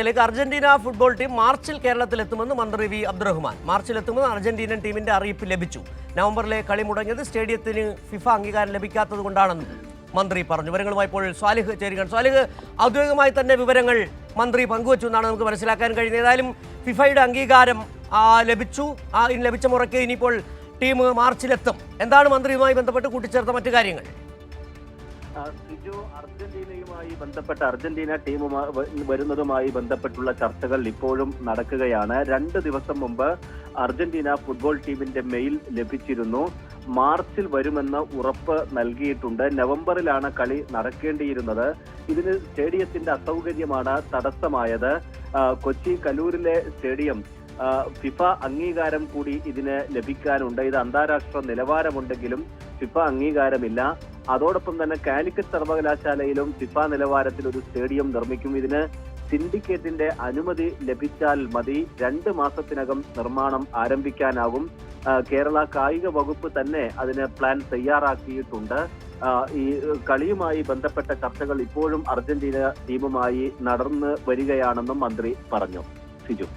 ിലേക്ക് Argentina football team മാർച്ചിൽ കേരളത്തിലെത്തുമെന്ന് മന്ത്രി V Abdurahman. മാർച്ചിൽ മാർച്ചിലെത്തുമെന്ന് അർജന്റീനൻ ടീമിന്റെ അറിയിപ്പ് ലഭിച്ചു. നവംബറിലെ കളി മുടങ്ങിയത് സ്റ്റേഡിയത്തിന് ഫിഫ അംഗീകാരം ലഭിക്കാത്തത് കൊണ്ടാണെന്നും മന്ത്രി പറഞ്ഞു. വിവരങ്ങളുമായി ഇപ്പോൾ സ്വാലിഹ് ചേരുകയാണ്. സ്വാലിഹ് ഔദ്യോഗികമായി തന്നെ വിവരങ്ങൾ മന്ത്രി പങ്കുവച്ചു എന്നാണ് നമുക്ക് മനസ്സിലാക്കാൻ കഴിയുന്നത്. ഏതായാലും ഫിഫയുടെ അംഗീകാരം ലഭിച്ചു. ആ ലഭിച്ച മുറയ്ക്ക് ഇനിയിപ്പോൾ ടീം മാർച്ചിലെത്തും. എന്താണ് മന്ത്രിയുമായി ബന്ധപ്പെട്ട് കൂട്ടിച്ചേർത്ത മറ്റു കാര്യങ്ങൾ? സിജു അർജന്റീനയുമായി ബന്ധപ്പെട്ട അർജന്റീന ടീമുമായി വരുന്നതുമായി ബന്ധപ്പെട്ടുള്ള ചർച്ചകൾ ഇപ്പോഴും നടക്കുകയാണ്. രണ്ട് ദിവസം മുമ്പ് അർജന്റീന ഫുട്ബോൾ ടീമിന്റെ മെയിൽ ലഭിച്ചിരുന്നു. മാർച്ചിൽ വരുമെന്ന് ഉറപ്പ് നൽകിയിട്ടുണ്ട്. നവംബറിലാണ് കളി നടക്കേണ്ടിയിരുന്നത്. ഇതിന് സ്റ്റേഡിയത്തിന്റെ അസൗകര്യമാണ് തടസ്സമായത്. കൊച്ചി കലൂരിലെ സ്റ്റേഡിയം ഫിഫ അംഗീകാരം കൂടി ഇതിന് ലഭിക്കാനുണ്ട്. ഇത് അന്താരാഷ്ട്ര നിലവാരമുണ്ടെങ്കിലും ഫിഫ അംഗീകാരമില്ല. അതോടൊപ്പം തന്നെ കാലിക്കറ്റ് സർവകലാശാലയിലും ഫിഫ നിലവാരത്തിൽ ഒരു സ്റ്റേഡിയം നിർമ്മിക്കും. ഇതിന് സിൻഡിക്കേറ്റിന്റെ അനുമതി ലഭിച്ചാൽ മതി. രണ്ട് മാസത്തിനകം നിർമ്മാണം ആരംഭിക്കാനാകും കേരള കായിക വകുപ്പ് തന്നെ അതിന് പ്ലാൻ തയ്യാറാക്കിയിട്ടുണ്ട്. ഈ കളിയുമായി ബന്ധപ്പെട്ട ചർച്ചകൾ ഇപ്പോഴും അർജന്റീന ടീമുമായി നടന്നു വരികയാണെന്നും മന്ത്രി പറഞ്ഞു. സിജു.